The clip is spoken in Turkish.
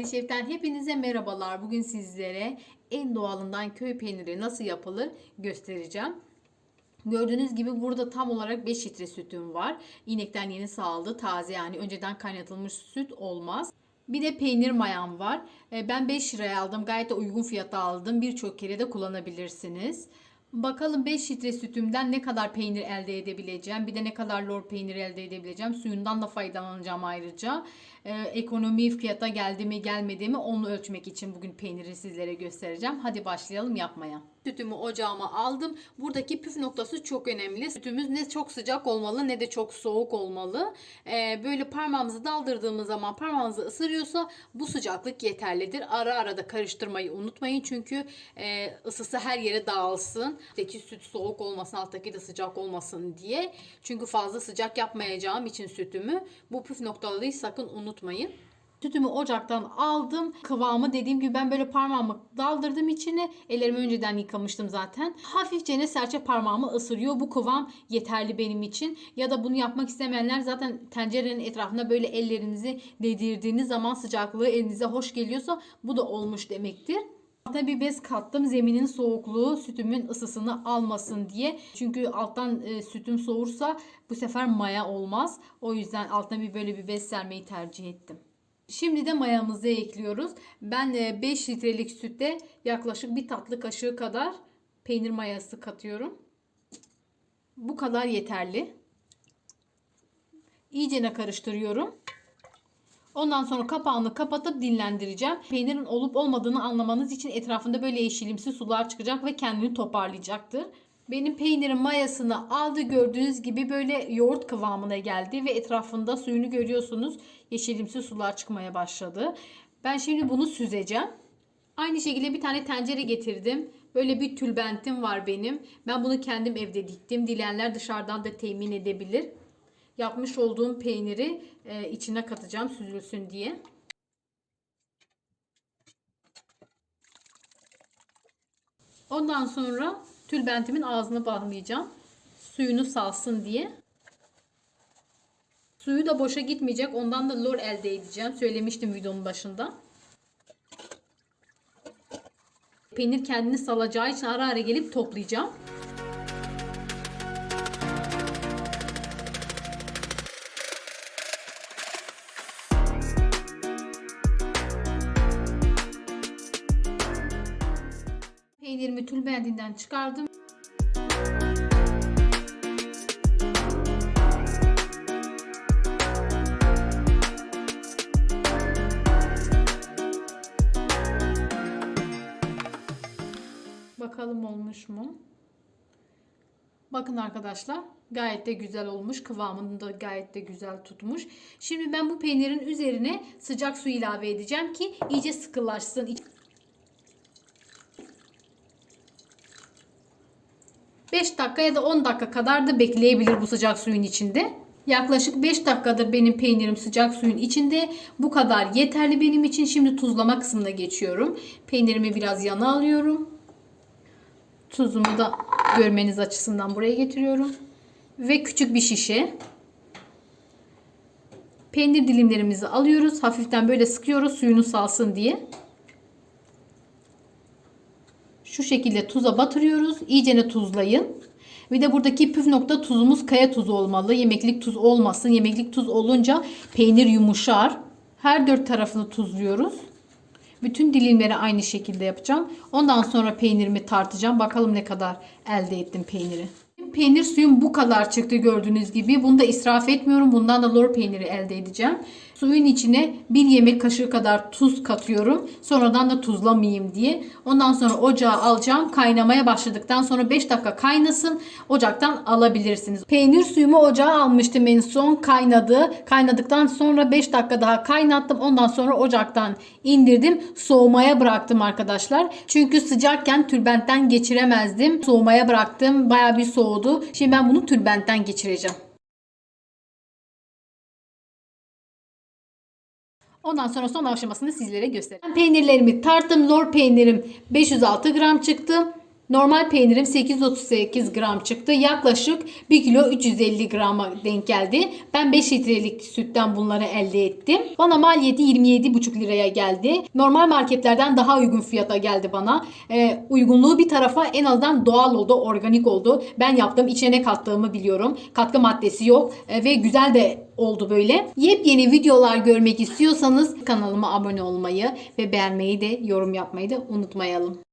Aile Şef'ten hepinize merhabalar. Bugün sizlere en doğalından köy peyniri nasıl yapılır göstereceğim. Gördüğünüz gibi burada tam olarak 5 litre sütüm var. İnekten yeni sağıldı. Taze yani önceden kaynatılmış süt olmaz. Bir de peynir mayam var. E, Ben 5 liraya aldım. Gayet de uygun fiyata aldım. Birçok kere de kullanabilirsiniz. Bakalım 5 litre sütümden ne kadar peynir elde edebileceğim. Bir de ne kadar lor peynir elde edebileceğim. Suyundan da faydalanacağım ayrıca. Ee, ekonomi fiyata geldi mi gelmedi mi onu ölçmek için bugün peyniri sizlere göstereceğim. Hadi başlayalım yapmaya. Sütümü ocağıma aldım. Buradaki püf noktası çok önemli. Sütümüz ne çok sıcak olmalı ne de çok soğuk olmalı. Ee, böyle parmağımızı daldırdığımız zaman parmağımızı ısırıyorsa bu sıcaklık yeterlidir. Ara ara da karıştırmayı unutmayın çünkü e, ısısı her yere dağılsın. Üstteki süt soğuk olmasın alttaki de sıcak olmasın diye. Çünkü fazla sıcak yapmayacağım için sütümü bu püf noktaları sakın unutmayın. Sütümü ocaktan aldım. Kıvamı dediğim gibi ben böyle parmağımı daldırdım içine. Ellerimi önceden yıkamıştım zaten. Hafifçe ne serçe parmağımı ısırıyor. Bu kıvam yeterli benim için. Ya da bunu yapmak istemeyenler zaten tencerenin etrafına böyle ellerinizi değdirdiğiniz zaman sıcaklığı elinize hoş geliyorsa bu da olmuş demektir. Altına bir bez kattım. Zeminin soğukluğu sütümün ısısını almasın diye. Çünkü alttan e, sütüm soğursa bu sefer maya olmaz. O yüzden altına bir böyle bir bez sermeyi tercih ettim. Şimdi de mayamızı ekliyoruz. Ben e, 5 litrelik sütte yaklaşık bir tatlı kaşığı kadar peynir mayası katıyorum. Bu kadar yeterli. İyicene karıştırıyorum. Ondan sonra kapağını kapatıp dinlendireceğim. Peynirin olup olmadığını anlamanız için etrafında böyle yeşilimsi sular çıkacak ve kendini toparlayacaktır. Benim peynirin mayasını aldı gördüğünüz gibi böyle yoğurt kıvamına geldi ve etrafında suyunu görüyorsunuz. Yeşilimsi sular çıkmaya başladı. Ben şimdi bunu süzeceğim. Aynı şekilde bir tane tencere getirdim. Böyle bir tülbentim var benim. Ben bunu kendim evde diktim. Dileyenler dışarıdan da temin edebilir. Yapmış olduğum peyniri e, içine katacağım süzülsün diye. Ondan sonra tülbentimin ağzını bağlayacağım. Suyunu salsın diye. Suyu da boşa gitmeyecek. Ondan da lor elde edeceğim. Söylemiştim videonun başında. Peynir kendini salacağı için ara ara gelip toplayacağım. Peynirimi tülbentinden çıkardım. Bakalım olmuş mu? Bakın arkadaşlar gayet de güzel olmuş. Kıvamını da gayet de güzel tutmuş. Şimdi ben bu peynirin üzerine sıcak su ilave edeceğim ki iyice sıkılaşsın. 5 dakika ya da 10 dakika kadar da bekleyebilir bu sıcak suyun içinde. Yaklaşık 5 dakikadır benim peynirim sıcak suyun içinde. Bu kadar yeterli benim için. Şimdi tuzlama kısmına geçiyorum. Peynirimi biraz yana alıyorum. Tuzumu da görmeniz açısından buraya getiriyorum. Ve küçük bir şişe. Peynir dilimlerimizi alıyoruz. Hafiften böyle sıkıyoruz suyunu salsın diye. Şu şekilde tuza batırıyoruz. İyicene tuzlayın. Bir de buradaki püf nokta tuzumuz kaya tuzu olmalı. Yemeklik tuz olmasın. Yemeklik tuz olunca peynir yumuşar. Her dört tarafını tuzluyoruz. Bütün dilimleri aynı şekilde yapacağım. Ondan sonra peynirimi tartacağım. Bakalım ne kadar elde ettim peyniri. Peynir suyum bu kadar çıktı gördüğünüz gibi. Bunu da israf etmiyorum. Bundan da lor peyniri elde edeceğim. Suyun içine bir yemek kaşığı kadar tuz katıyorum. Sonradan da tuzlamayayım diye. Ondan sonra ocağa alacağım. Kaynamaya başladıktan sonra 5 dakika kaynasın. Ocaktan alabilirsiniz. Peynir suyumu ocağa almıştım en son. Kaynadı. Kaynadıktan sonra 5 dakika daha kaynattım. Ondan sonra ocaktan indirdim. Soğumaya bıraktım arkadaşlar. Çünkü sıcakken tülbentten geçiremezdim. Soğumaya bıraktım. Baya bir soğudu. Şimdi ben bunu tülbentten geçireceğim. Ondan sonra son aşamasını sizlere göstereyim. Ben peynirlerimi tarttım. Lor peynirim 506 gram çıktı. Normal peynirim 838 gram çıktı. Yaklaşık 1 kilo 350 grama denk geldi. Ben 5 litrelik sütten bunları elde ettim. Bana maliyeti 27,5 liraya geldi. Normal marketlerden daha uygun fiyata geldi bana. Ee, uygunluğu bir tarafa en azından doğal oldu, organik oldu. Ben yaptım, içine ne kattığımı biliyorum. Katkı maddesi yok Ee, ve güzel de oldu böyle. Yepyeni videolar görmek istiyorsanız kanalıma abone olmayı ve beğenmeyi de yorum yapmayı da unutmayalım.